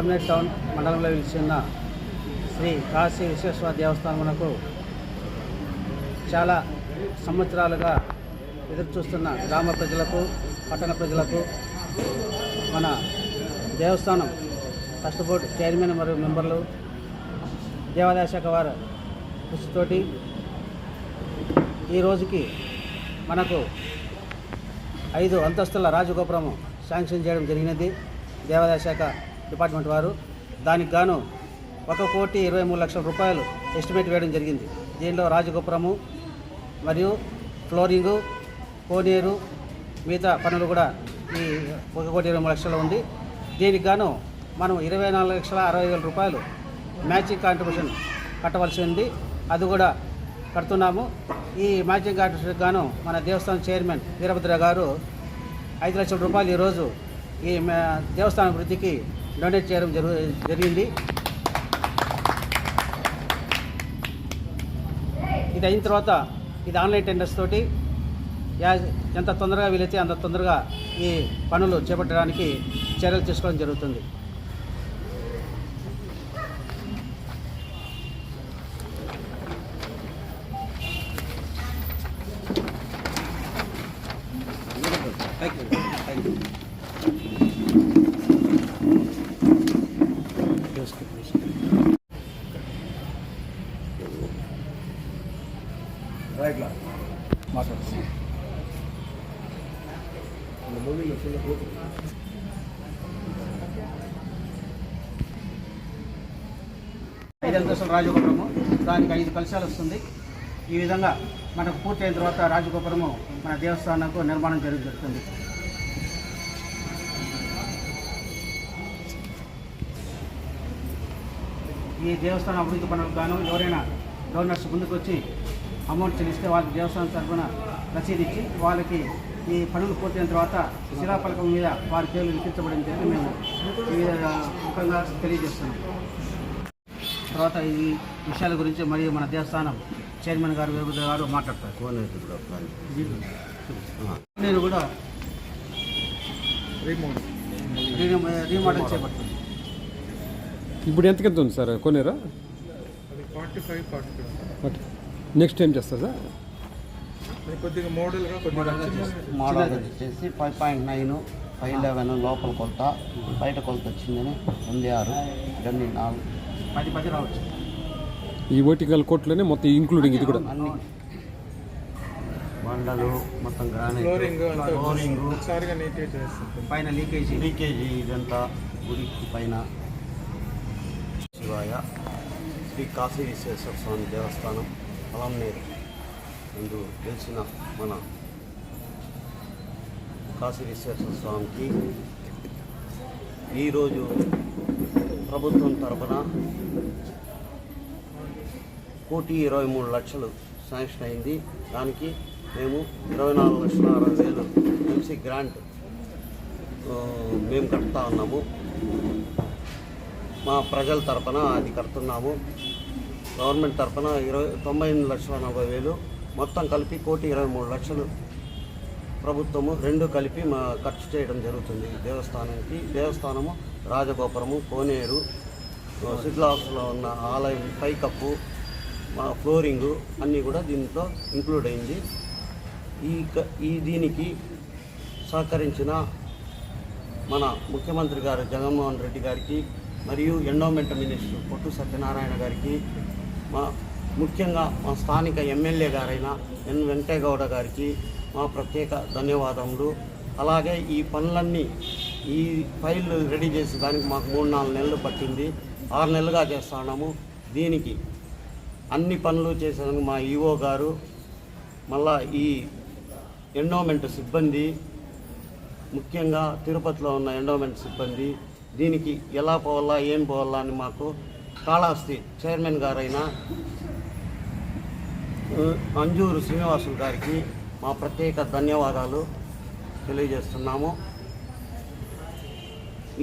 Palamaner town మండలంలో వెలిసిన శ్రీ కాశీ విశ్వేశ్వర దేవస్థానమునకు చాలా సంవత్సరాలుగా ఎదురుచూస్తున్న గ్రామ ప్రజలకు పట్టణ ప్రజలకు మన దేవస్థానం ట్రస్ట్ బోర్డు చైర్మన్ మరియు మెంబర్లు దేవాదాయ శాఖ వారి కృషితోటి ఈ రోజుకి మనకు ఐదు అంతస్తుల రాజగోపురం శాంక్షన్ చేయడం జరిగినది. దేవాదాయ శాఖ డిపార్ట్మెంట్ వారు. దానికి గాను ఒక కోటి ఇరవై మూడు లక్షల రూపాయలు ఎస్టిమేట్ వేయడం జరిగింది. దీనిలో రాజగోపురము మరియు ఫ్లోరింగు కోనేరు మిగతా పనులు కూడా ఈ ఒక కోటి ఇరవై మూడు లక్షలు ఉంది. దీనికి గాను మనం ఇరవై నాలుగు లక్షల అరవై వేల రూపాయలు మ్యాచింగ్ కాంట్రిబ్యూషన్ కట్టవలసి ఉంది. అది కూడా కడుతున్నాము. ఈ మ్యాచింగ్ కాంట్రిబ్యూషన్ గాను మన దేవస్థానం చైర్మన్ వీరభద్ర గారు ఐదు లక్షల రూపాయలు ఈరోజు ఈ మ- దేవస్థానం అభివృద్ధికి డొనేట్ చేయడం జరుగు జరిగింది. ఇది అయిన తర్వాత ఇది ఆన్లైన్ టెండర్స్ తోటి యా ఎంత తొందరగా వీలైతే అంత తొందరగా ఈ పనులు చేపట్టడానికి చర్యలు తీసుకోవడం జరుగుతుంది. ఐదు అంతస్తుల రాజగోపురము. దానికి ఐదు కలశాలు వస్తుంది. ఈ విధంగా మనకు పూర్తయిన తర్వాత రాజగోపురము మన దేవస్థానంకు నిర్మాణం జరుగు జరుగుతుంది. ఈ దేవస్థానం అభివృద్ధి పనులకు గాను ఎవరైనా డోనర్స్ ముందుకు వచ్చి అమౌంట్ చెల్లిస్తే వాళ్ళకి దేవస్థానం తరఫున రసీదు ఇచ్చి వాళ్ళకి ఈ పనులు పూర్తయిన తర్వాత శిలాఫలకం మీద వారి పేర్లు లిఖించబడిన జరిగి మేము ఈ విధంగా ముఖంగా తెలియజేస్తున్నాం. తర్వాత ఈ విషయాల గురించి మరియు మన దేవస్థానం చైర్మన్ గారు విభూతి గారు మాట్లాడతారు. నేను కూడా రీమో- రీమోడల్ చేపడుతుంది ఇప్పుడు ఎంతకెంత ఉంది సార్ కొనేరా? నెక్స్ట్ ఏం చేస్తారు సార్? కొద్దిగా మోడల్గా చిన్నది. మోడల్ వచ్చేసి five point nine five eleven లోపల కొలత బయట కొలత వచ్చిందని ఎనిమిది ఆరు ఇవన్నీ నాలుగు. పది పది రావచ్చు. ఈ వర్టికల్ కోట్లోనే మొత్తం ఇంక్లూడింగ్ ఇది కూడా. అన్ని. బండలు మొత్తం గ్రానైట్ ఫ్లోరింగ్ పైన లీకేజీ లీకేజీ ఇదంతా గుడికి పైన. శివాయ శ్రీ కాశీ విశ్వేశ్వర స్వామి దేవస్థానం పొలంనేరు ముందు తెలిసిన మన కాశీ విశ్వేశ్వర స్వామికి ఈరోజు ప్రభుత్వం తరఫున కోటి ఇరవై మూడు లక్షలు శాంక్షన్ అయింది. దానికి మేము ఇరవై నాలుగు లక్షల అరవై వేలు ఎంసీ గ్రాంట్ మేము కడతా ఉన్నాము. మా ప్రజల తరఫున అది కడుతున్నాము. గవర్నమెంట్ తరపున ఇరవై తొంభై ఎనిమిది లక్షల నలభై వేలు మొత్తం కలిపి కోటి ఇరవై మూడు లక్షలు ప్రభుత్వము రెండు కలిపి మా ఖర్చు చేయడం జరుగుతుంది. దేవస్థానానికి దేవస్థానము రాజగోపురము కోనేరు శిథిలాసులో ఉన్న ఆలయం పైకప్పు మా ఫ్లోరింగు అన్నీ కూడా దీంట్లో ఇంక్లూడ్ అయింది. ఈ క- ఈ దీనికి సహకరించిన మన ముఖ్యమంత్రి గారు జగన్మోహన్ రెడ్డి గారికి మరియు ఎండోమెంట్ మినిస్టర్ పొట్టు సత్యనారాయణ గారికి మా ముఖ్యంగా మా స్థానిక ఎమ్మెల్యే గారైన ఎన్ వెంకటేగౌడ గారికి మా ప్రత్యేక ధన్యవాదములు. అలాగే ఈ పనులన్నీ ఈ ఫైల్ రెడీ చేసే దానికి మాకు మూడు నాలుగు నెలలు పట్టింది. ఆరు నెలలుగా చేస్తున్నాము దీనికి అన్ని పనులు చేసేందుకు మా ఈఓ గారు మళ్ళా ఈ ఎండోమెంట్ సిబ్బంది ముఖ్యంగా తిరుపతిలో ఉన్న ఎండోమెంట్ సిబ్బంది దీనికి ఎలా పోవాలా ఏం పోవాలా అని మాకు కాళహస్తి చైర్మన్ గారైన మంజూరు అంజూరు శ్రీనివాసులు గారికి మా ప్రత్యేక ధన్యవాదాలు తెలియజేస్తున్నాము.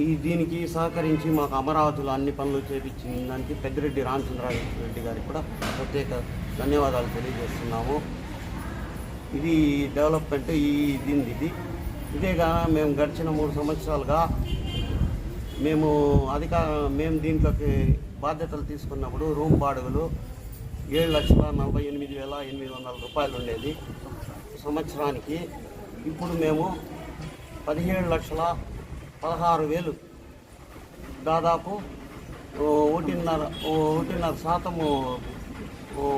ఈ దీనికి సహకరించి మాకు అమరావతిలో అన్ని పనులు చేపించిన దానికి పెద్దిరెడ్డి రామచంద్రారెడ్డి గారికి కూడా ప్రత్యేక ధన్యవాదాలు తెలియజేస్తున్నాము. ఇది డెవలప్మెంట్ ఈ దీనిది ఇది. ఇదేగా మేము గడిచిన మూడు సంవత్సరాలుగా మేము అధిక మేము దీంట్లోకి బాధ్యతలు తీసుకున్నప్పుడు రూమ్ బాడుగలు ఏడు లక్షల నలభై ఎనిమిది వేల ఎనిమిది వందల రూపాయలు ఉండేది. సంవత్సరానికి ఇప్పుడు మేము పదిహేడు లక్షల పదహారు వేలు దాదాపు ఒకటిన్నర ఒకటిన్నర శాతము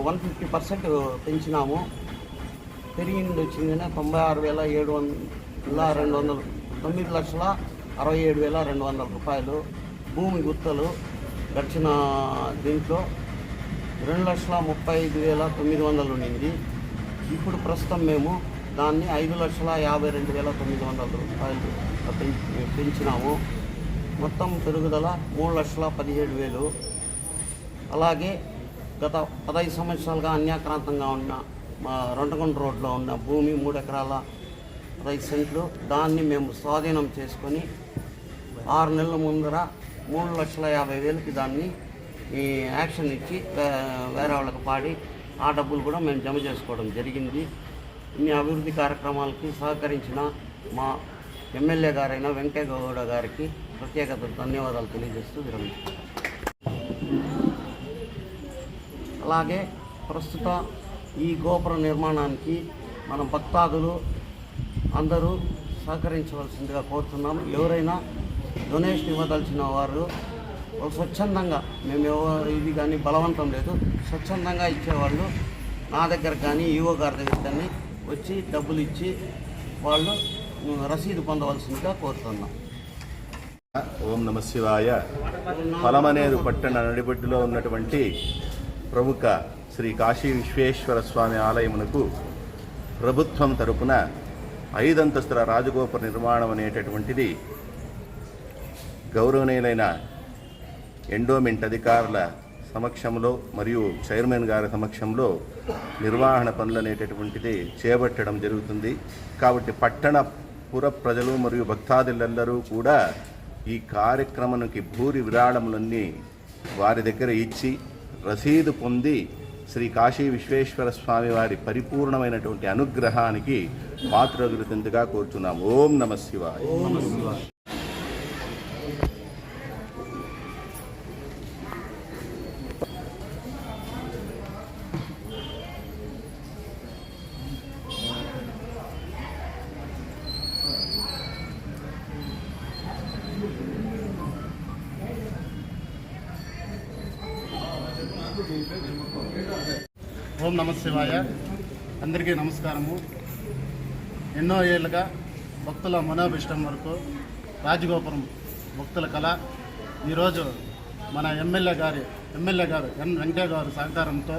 వన్ ఫిఫ్టీ పర్సెంట్ పెంచినాము. పెరిగింది వచ్చిందని తొంభై ఆరు వేల ఏడు వందల రెండు వందలు తొమ్మిది లక్షల అరవై ఏడు వేల రెండు వందల రూపాయలు భూమి గుత్తలు గడిచిన దీంట్లో రెండు లక్షల ముప్పై ఐదు వేల తొమ్మిది వందలు ఉండింది. ఇప్పుడు ప్రస్తుతం మేము దాన్ని ఐదు లక్షల యాభై రెండు వేల తొమ్మిది వందల రూపాయలు పెంచినాము. మొత్తం పెరుగుదల మూడు లక్షల పదిహేడు వేలు. అలాగే గత పదహైదు సంవత్సరాలుగా అన్యాక్రాంతంగా ఉన్న మా రొంటకొండ రోడ్లో ఉన్న భూమి మూడు ఎకరాల పదహైదు సెంట్లు. దాన్ని మేము స్వాధీనం చేసుకొని ఆరు నెలల ముందర మూడు లక్షల యాభై వేలకి దాన్ని ఈ యాక్షన్ ఇచ్చి వే- వేరే వాళ్ళకి పాడి ఆ డబ్బులు కూడా మేము జమ చేసుకోవడం జరిగింది. ఇన్ని అభివృద్ధి కార్యక్రమాలకి సహకరించిన మా ఎమ్మెల్యే గారైన వెంకయ్యగౌడ గారికి ప్రత్యేక ధన్యవాదాలు తెలియజేస్తూ విరమిస్తున్నాను అలాగే ప్రస్తుత ఈ గోపుర నిర్మాణానికి మనం భక్తాదులు అందరూ సహకరించవలసిందిగా కోరుతున్నాం. ఎవరైనా డొనేషన్ ఇవ్వదలిచిన వారు స్వచ్ఛందంగా మేము ఇది కానీ బలవంతం లేదు. స్వచ్ఛందంగా ఇచ్చేవాళ్ళు నా దగ్గర కానీ ఈవో గారి దగ్గర కానీ వచ్చి డబ్బులు ఇచ్చి వాళ్ళు రసీదు పొందవలసిందిగా కోరుతున్నాం. ఓం నమ శివాయ. ఫలమనేరు పట్టణ నడిబొడ్డులో ఉన్నటువంటి ప్రముఖ శ్రీ కాశీ విశ్వేశ్వర స్వామి ఆలయమునకు ప్రభుత్వం తరపున ఐదంతస్తుల రాజగోపుర నిర్మాణం అనేటటువంటిది గౌరవనీయులైన ఎండోమెంట్ అధికారుల సమక్షంలో మరియు చైర్మన్ గారి సమక్షంలో నిర్వహణ పనులు అనేటటువంటిది చేపట్టడం జరుగుతుంది. కాబట్టి పట్టణ పుర ప్రజలు మరియు భక్తాదులందరూ కూడా ఈ కార్యక్రమానికి భూరి విరాళములన్నీ వారి దగ్గర ఇచ్చి రసీదు పొంది శ్రీ కాశీ విశ్వేశ్వర స్వామి వారి పరిపూర్ణమైనటువంటి అనుగ్రహానికి పాత్రగురుతుందిగా కోరుతున్నాం ఓం నమ శివాయ. ఓం నమ శివాయ. అందరికీ నమస్కారము. ఎన్నో ఏళ్ళుగా భక్తుల మనోభిష్టం వరకు రాజగోపురం భక్తుల కళ. ఈరోజు మన ఎమ్మెల్యే గారి ఎమ్మెల్యే గారు ఎన్ వెంకయ్య గారు సహకారంతో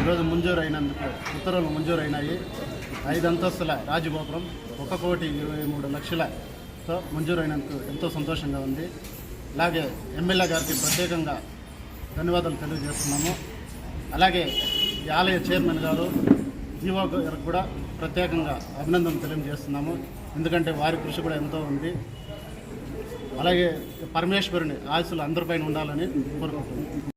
ఈరోజు మంజూరైనందుకు ఉత్తర్వులు మంజూరైనాయి. ఐదు అంతస్తుల రాజగోపురం ఒక కోటి ఇరవై మూడు లక్షలతో మంజూరైనందుకు ఎంతో సంతోషంగా ఉంది. అలాగే ఎమ్మెల్యే గారికి ప్రత్యేకంగా ధన్యవాదాలు తెలియజేస్తున్నాము. అలాగే ఈ ఆలయ చైర్మన్ గారు జీవో గారికి కూడా ప్రత్యేకంగా అభినందనలు తెలియజేస్తున్నాము. ఎందుకంటే వారి కృషి కూడా ఎంతో ఉంది. అలాగే పరమేశ్వరుని ఆశలు అందరిపైన ఉండాలని కోరుకుంటున్నాను